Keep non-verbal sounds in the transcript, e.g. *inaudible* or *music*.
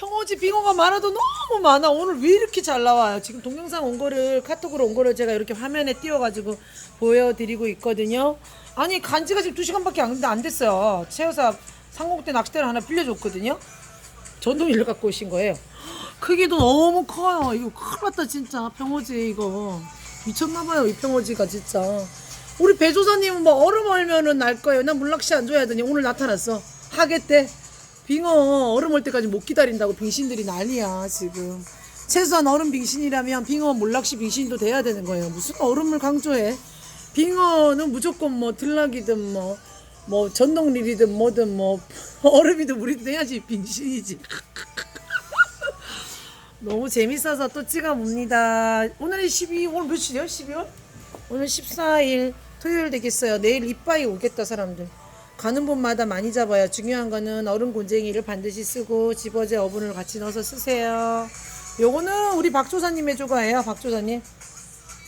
평어지 빙어가 많아도 너무 많아. 오늘 왜 이렇게 잘 나와요? 지금 동영상 온 거를 카톡으로 온 거를 제가 이렇게 화면에 띄워가지고 보여드리고 있거든요. 아니 간지가 지금 2 시간밖에 안, 안 됐어요. 최여사 상공대 낚싯대를 하나 빌려줬거든요. 전동일로 갖고 오신 거예요. 크기도 너무 커요. 이거 큰일 났다 진짜 평어지 이거 미쳤나봐요 이 평어지가 진짜. 우리 배조사님은 뭐 얼음 얼면은 날 거예요. 난 물낚시 안 좋아해야 되니 오늘 나타났어. 하겠대. 빙어 얼음 올 때까지 못 기다린다고 빙신들이 난리야 지금. 최소한 얼음 빙신이라면 빙어 물낚시 빙신도 돼야 되는 거예요. 무슨 얼음을 강조해? 빙어는 무조건 뭐 들락이든 뭐. 뭐 전동릴이든 뭐든 뭐 *laughs* 얼음이든 물이든 해야지 빙신이지. *laughs* 너무 재밌어서 또 찍어봅니다. 오늘이 12, 오늘 며칠이요? 12월? 오늘 14일 토요일 되겠어요. 내일 이빠이 오겠다 사람들. 가는 곳마다 많이 잡아요. 중요한 거는 얼음 곤쟁이를 반드시 쓰고 집어제 어분을 같이 넣어서 쓰세요. 요거는 우리 박조사님의 조가예요. 박조사님.